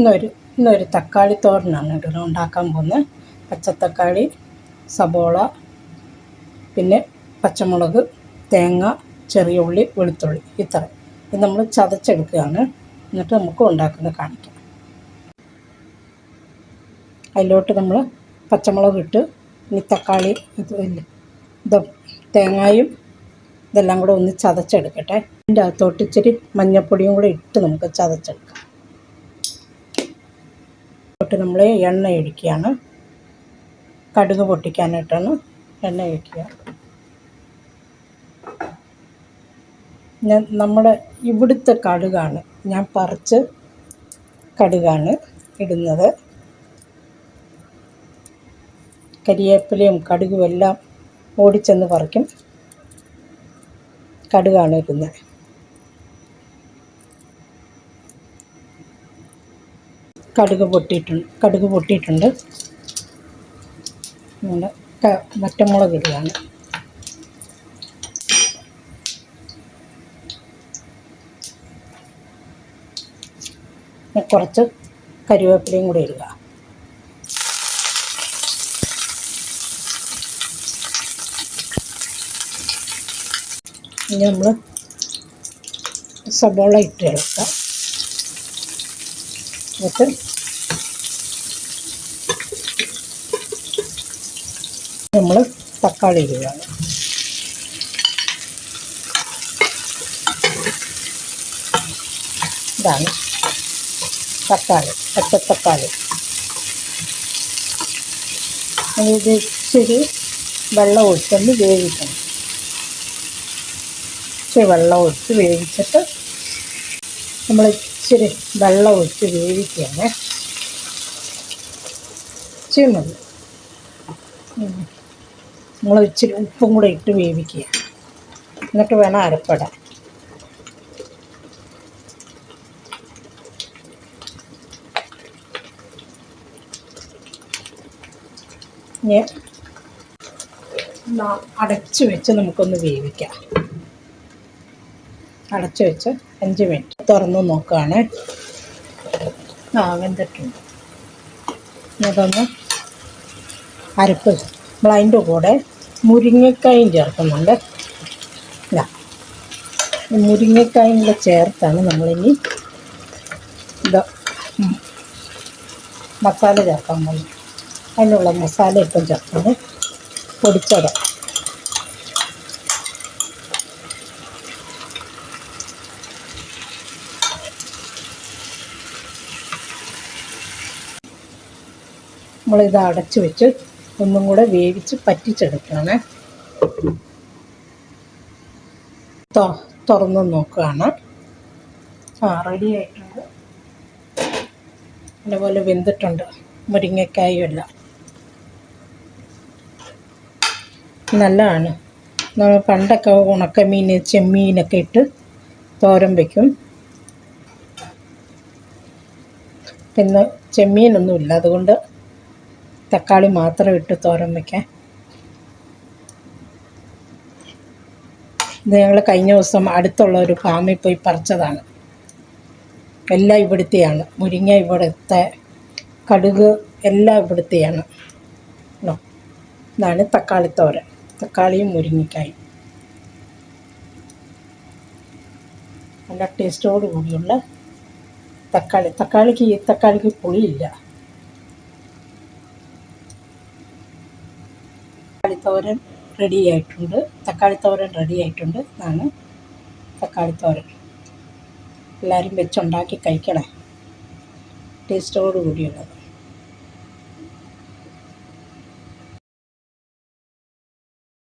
ഇന്നൊരു ഇന്നൊരു തക്കാളി തോരനാണ് കേട്ടോ ഉണ്ടാക്കാൻ പോകുന്നത്. പച്ചത്തക്കാളി സബോള പിന്നെ പച്ചമുളക് തേങ്ങ ചെറിയ ഉള്ളി വെളുത്തുള്ളി ഇത്ര. ഇത് നമ്മൾ ചതച്ചെടുക്കുകയാണ്. എന്നിട്ട് നമുക്ക് ഉണ്ടാക്കുന്നത് കാണിക്കാം. അതിലോട്ട് നമ്മൾ പച്ചമുളക് ഇട്ട് ഇനി തക്കാളി ഇത് തേങ്ങയും ഇത് തേങ്ങായും ഇതെല്ലാം കൂടെ ഒന്ന് ചതച്ചെടുക്കട്ടെ. അതിന്റെ അകത്തോട്ട് ഇച്ചിരി മഞ്ഞൾപ്പൊടിയും കൂടെ ഇട്ട് നമുക്ക് ചതച്ചെടുക്കാം. തൊട്ട് നമ്മൾ എണ്ണ ഒഴിക്കുകയാണ്. കടുക് പൊട്ടിക്കാനായിട്ടാണ് എണ്ണ ഒഴിക്കുക. ഞാൻ നമ്മുടെ ഇവിടുത്തെ കടുകാണ്. ഞാൻ പറിച്ച് കടുകാണ് ഇടുന്നത്. കരിയേപ്പിലയും കടുകും എല്ലാം ഓടിച്ചെന്ന് പറിക്കും. കടുകാണ് ഇടുന്നത്. കടുക് പൊട്ടിയിട്ടുണ്ട് കടുക് പൊട്ടിയിട്ടുണ്ട്. നമ്മുടെ ക- വറ്റമുളക് ഇടുകയാണ്. കുറച്ച് കരിവേപ്പിലയും കൂടി ഇടുക. ഇനി നമ്മൾ സബോള ഇട്ട് ഇളക്കാം നമ്മൾ തക്കാളി ഇടുകയാണ് ഇതാണ് തക്കാളി പച്ചത്തക്കാളി ഇത് ഇച്ചിരി വെള്ളം ഒഴിച്ചൊന്ന് വേവിക്കണം. ഇച്ചിരി വെള്ളം ഒഴിച്ച് വേവിച്ചിട്ട് നമ്മൾ ഇച്ചിരി വെള്ളം ഒഴിച്ച് വേവിക്കുകയാണ്. ഇച്ചിരി മതി. നമ്മൾ ഇച്ചിരി ഉപ്പും കൂടെ ഇട്ട് വേവിക്കുക. എന്നിട്ട് വേണം അരപ്പിടാൻ. ന- വെച്ച് നമുക്കൊന്ന് വേവിക്കാം. അടച്ച് വെച്ച് അഞ്ച് മിനിറ്റ് തുറന്ന് നോക്കുകയാണ്. ആ വെന്തിട്ടുണ്ട്. അതൊന്ന് അരപ്പ് ബ്ലൈന്റെ കൂടെ മുരിങ്ങക്കായും ചേർക്കുന്നുണ്ട്. ഇതാ. മുരിങ്ങക്കായും കൂടെ ചേർത്താണ് നമ്മളിനി ഇത് മസാല ചേർക്കാൻ പോകുന്നത്. അതിനുള്ള മസാല ഇപ്പം ചേർക്കുന്നത് പൊടിച്ചത് നമ്മളിത് അടച്ച് വെച്ച് ഒന്നും കൂടെ വേവിച്ച് പറ്റിച്ചെടുക്കുകയാണ്. തുറന്ന് നോക്കുകയാണ്. ആ റെഡി ആയിട്ടുണ്ട്. അതുപോലെ വെന്തിട്ടുണ്ട്. മുരിങ്ങക്കായും എല്ലാം. നല്ലതാണ്. നമ്മൾ പണ്ടൊക്കെ ഉണക്കമീൻ ചെമ്മീനൊക്കെ ഇട്ട് തോരൻ വയ്ക്കും പിന്നെ ചെമ്മീനൊന്നുമില്ല. അതുകൊണ്ട് തക്കാളി മാത്രം ഇട്ട് തോരൻ വയ്ക്കാൻ ഇത് ഞങ്ങൾ കഴിഞ്ഞ ദിവസം അടുത്തുള്ള ഒരു ഫാമിൽ പോയി പറിച്ചതാണ്. എല്ലാം ഇവിടുത്തെയാണ്. മുരിങ്ങ ഇവിടുത്തെ കടുക് എല്ലാം ഇവിടുത്തെയാണ്. ഇതാണ് തക്കാളിത്തോരൻ തക്കാളിയും മുരിങ്ങിക്കായും. നല്ല ടേസ്റ്റോടുകൂടിയുള്ള തക്കാളി. തക്കാളിക്ക് ഈ തക്കാളിക്ക് പുളിയില്ല. തക്കാളിത്തോരൻ റെഡി ആയിട്ടുണ്ട്. തക്കാളി തോരൻ റെഡി ആയിട്ടുണ്ട് ഇതാണ് തക്കാളിത്തോരൻ. എല്ലാവരും വെച്ചുണ്ടാക്കി കഴിക്കണേ. ടേസ്റ്റോട് കൂടിയുള്ളത്